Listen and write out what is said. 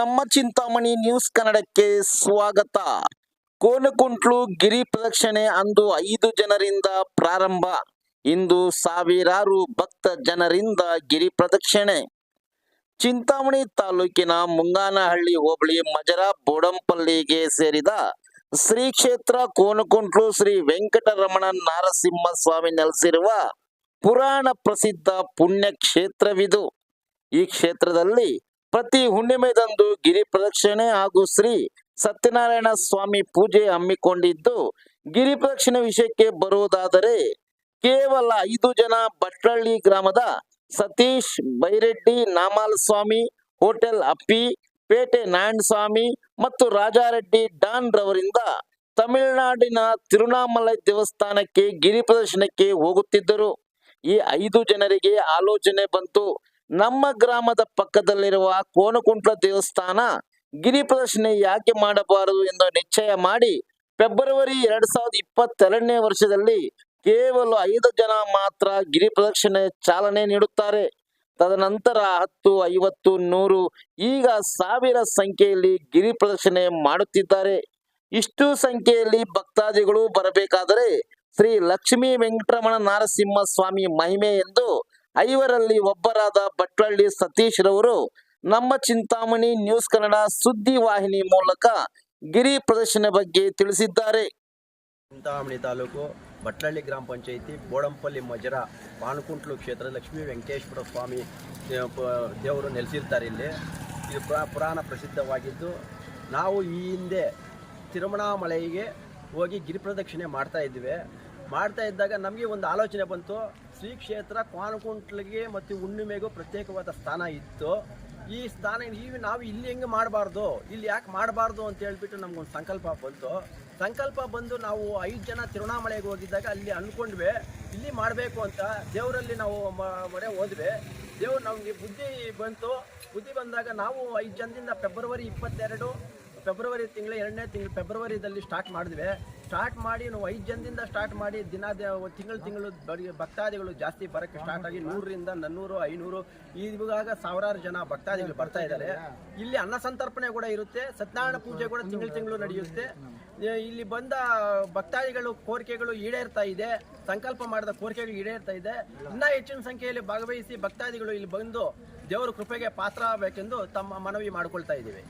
ನಮ್ಮ ಚಿಂತಾಮಣಿ ನ್ಯೂಸ್ ಕನ್ನಡಕ್ಕೆ ಸ್ವಾಗತ. ಕೋನಕುಂಟ್ಲು ಗಿರಿ ಪ್ರದಕ್ಷಿಣೆ ಅಂದು ಐದು ಜನರಿಂದ ಪ್ರಾರಂಭ. ಇಂದು ಸಾವಿರಾರು ಭಕ್ತ ಜನರಿಂದ ಗಿರಿ ಪ್ರದಕ್ಷಿಣೆ. ಚಿಂತಾಮಣಿ ತಾಲೂಕಿನ ಮುಂಗಾನಹಳ್ಳಿ ಹೋಬಳಿ ಮಜರ ಬೋಡಂಪಲ್ಲಿಗೆ ಸೇರಿದ ಶ್ರೀ ಕ್ಷೇತ್ರ ಕೋನಕುಂಟ್ಲು ಶ್ರೀ ವೆಂಕಟರಮಣ ನಾರಸಿಂಹ ಸ್ವಾಮಿ ನೆಲೆಸಿರುವ ಪುರಾಣ ಪ್ರಸಿದ್ಧ ಪುಣ್ಯ ಕ್ಷೇತ್ರವಿದು ಈ ಕ್ಷೇತ್ರದಲ್ಲಿ ಪ್ರತಿ ಹುಣ್ಣಿಮೆದಂದು ಗಿರಿ ಪ್ರದಕ್ಷಿಣೆ ಹಾಗೂ ಶ್ರೀ ಸತ್ಯನಾರಾಯಣ ಸ್ವಾಮಿ ಪೂಜೆ ಹಮ್ಮಿಕೊಂಡಿದ್ದು, ಗಿರಿ ಪ್ರದಕ್ಷಿಣೆ ವಿಷಯಕ್ಕೆ ಬರುವುದಾದರೆ ಕೇವಲ ಐದು ಜನ ಭಟ್ರಳ್ಳಿ ಗ್ರಾಮದ ಸತೀಶ್ ಬೈರೆಡ್ಡಿ, ನಾಮಾಲ್ ಸ್ವಾಮಿ, ಹೋಟೆಲ್ ಅಪ್ಪಿ, ಪೇಟೆ ನಾರಾಯಣ ಸ್ವಾಮಿ ಮತ್ತು ರಾಜಾರೆಡ್ಡಿ ಡಾನ್ ರವರಿಂದ ತಮಿಳುನಾಡಿನ ತಿರುನಾಮಲೈ ದೇವಸ್ಥಾನಕ್ಕೆ ಗಿರಿ ಪ್ರದರ್ಶನಕ್ಕೆ ಹೋಗುತ್ತಿದ್ದರು. ಈ ಐದು ಜನರಿಗೆ ಆಲೋಚನೆ ಬಂತು. ನಮ್ಮ ಗ್ರಾಮದ ಪಕ್ಕದಲ್ಲಿರುವ ಕೋನಕುಂಟ್ಲ ದೇವಸ್ಥಾನ ಗಿರಿ ಪ್ರದರ್ಶನ ಯಾಕೆ ಮಾಡಬಾರದು ಎಂದು ನಿಶ್ಚಯ ಮಾಡಿ ಫೆಬ್ರವರಿ ಎರಡ್ ಸಾವಿರದ ಇಪ್ಪತ್ತೆರಡನೇ ವರ್ಷದಲ್ಲಿ ಕೇವಲ ಐದು ಜನ ಮಾತ್ರ ಗಿರಿ ಪ್ರದಕ್ಷಿಣೆ ಚಾಲನೆ ನೀಡುತ್ತಾರೆ. ತದನಂತರ ಹತ್ತು, ಐವತ್ತು, ನೂರು ಈಗ ಸಾವಿರ ಸಂಖ್ಯೆಯಲ್ಲಿ ಗಿರಿ ಪ್ರದಕ್ಷಿಣೆ ಮಾಡುತ್ತಿದ್ದಾರೆ. ಇಷ್ಟು ಸಂಖ್ಯೆಯಲ್ಲಿ ಭಕ್ತಾದಿಗಳು ಬರಬೇಕಾದರೆ ಶ್ರೀ ಲಕ್ಷ್ಮೀ ವೆಂಕಟರಮಣ ನಾರಸಿಂಹ ಸ್ವಾಮಿ ಮಹಿಮೆ ಎಂದು ಐವರಲ್ಲಿ ಒಬ್ಬರಾದ ಬಟ್ವಳ್ಳಿ ಸತೀಶ್ ರವರು ನಮ್ಮ ಚಿಂತಾಮಣಿ ನ್ಯೂಸ್ ಕನ್ನಡ ಸುದ್ದಿ ವಾಹಿನಿ ಮೂಲಕ ಗಿರಿ ಪ್ರದರ್ಶನ ಬಗ್ಗೆ ತಿಳಿಸಿದ್ದಾರೆ. ಚಿಂತಾಮಣಿ ತಾಲೂಕು ಭಟ್ಲಳ್ಳಿ ಗ್ರಾಮ ಪಂಚಾಯಿತಿ ಬೋಡಂಪಲ್ಲಿ ಮಜರ ಪಾನುಕುಂಟ್ಲು ಕ್ಷೇತ್ರ ಲಕ್ಷ್ಮೀ ವೆಂಕಟೇಶ್ವರ ಸ್ವಾಮಿ ದೇವರು ನೆಲೆಸಿರ್ತಾರೆ ಇಲ್ಲಿ. ಇದು ಪುರಾ ಪುರಾಣ ಪ್ರಸಿದ್ಧವಾಗಿದ್ದು ನಾವು ಈ ಹಿಂದೆ ತಿರುಮಣಾಮಲೆಗೆ ಹೋಗಿ ಗಿರಿ ಪ್ರದಕ್ಷಿಣೆ ಮಾಡ್ತಾ ಇದ್ವಿ. ಮಾಡ್ತಾ ಇದ್ದಾಗ ನಮಗೆ ಒಂದು ಆಲೋಚನೆ ಬಂತು. ಶ್ರೀ ಕ್ಷೇತ್ರ ಕ್ವಾನಕುಂಟ್ಲಿಗೆ ಮತ್ತು ಹುಣ್ಣಿಮೆಗೂ ಪ್ರತ್ಯೇಕವಾದ ಸ್ಥಾನ ಇತ್ತು. ಈ ಸ್ಥಾನ ಈ ನಾವು ಇಲ್ಲಿ ಹೆಂಗೆ ಮಾಡಬಾರ್ದು, ಇಲ್ಲಿ ಯಾಕೆ ಮಾಡಬಾರ್ದು ಅಂತ ಹೇಳ್ಬಿಟ್ಟು ನಮಗೊಂದು ಸಂಕಲ್ಪ ಬಂತು. ಸಂಕಲ್ಪ ಬಂದು ನಾವು ಐದು ಜನ ತಿರುವಣಾಮಲೆಗೆ ಹೋಗಿದ್ದಾಗ ಅಲ್ಲಿ ಅಂದ್ಕೊಂಡ್ವಿ, ಇಲ್ಲಿ ಮಾಡಬೇಕು ಅಂತ. ದೇವರಲ್ಲಿ ನಾವು ಮೊರೆ ಹೋದ್ವಿ. ದೇವ್ರು ನಮಗೆ ಬುದ್ಧಿ ಬಂತು. ಬುದ್ಧಿ ಬಂದಾಗ ನಾವು ಐದು ಜನದಿಂದ ಫೆಬ್ರವರಿ ಇಪ್ಪತ್ತೆರಡು ಫೆಬ್ರವರಿ ತಿಂಗಳ, ಎರಡನೇ ತಿಂಗಳು ಫೆಬ್ರವರಿದಲ್ಲಿ ಸ್ಟಾರ್ಟ್ ಮಾಡಿದ್ವಿ. ಸ್ಟಾರ್ಟ್ ಮಾಡಿ ನಾವು ಐದು ಜನದಿಂದ ಸ್ಟಾರ್ಟ್ ಮಾಡಿ ದಿನ ತಿಂಗಳು ತಿಂಗಳು ಭಕ್ತಾದಿಗಳು ಜಾಸ್ತಿ ಬರೋಕ್ಕೆ ಸ್ಟಾರ್ಟ್ ಆಗಿ ನೂರರಿಂದ ನನ್ನೂರು, ಐನೂರು ಇವಾಗ ಸಾವಿರಾರು ಜನ ಭಕ್ತಾದಿಗಳು ಬರ್ತಾ ಇದ್ದಾರೆ. ಇಲ್ಲಿ ಅನ್ನ ಸಂತರ್ಪಣೆ ಕೂಡ ಇರುತ್ತೆ, ಸತ್ಯನಾರಾಯಣ ಪೂಜೆ ಕೂಡ ತಿಂಗಳು ತಿಂಗಳು ನಡೆಯುತ್ತೆ. ಇಲ್ಲಿ ಬಂದ ಭಕ್ತಾದಿಗಳು ಕೋರಿಕೆಗಳು ಈಡೇರ್ತಾ ಇದೆ, ಸಂಕಲ್ಪ ಮಾಡಿದ ಕೋರಿಕೆಗಳು ಈಡೇರ್ತಾ ಇದೆ. ಇನ್ನೂ ಹೆಚ್ಚಿನ ಸಂಖ್ಯೆಯಲ್ಲಿ ಭಾಗವಹಿಸಿ ಭಕ್ತಾದಿಗಳು ಇಲ್ಲಿ ಬಂದು ದೇವರ ಕೃಪೆಗೆ ಪಾತ್ರ ಆಗಬೇಕೆಂದು ತಮ್ಮ ಮನವಿ ಮಾಡಿಕೊಳ್ತಾ ಇದ್ದೀವಿ.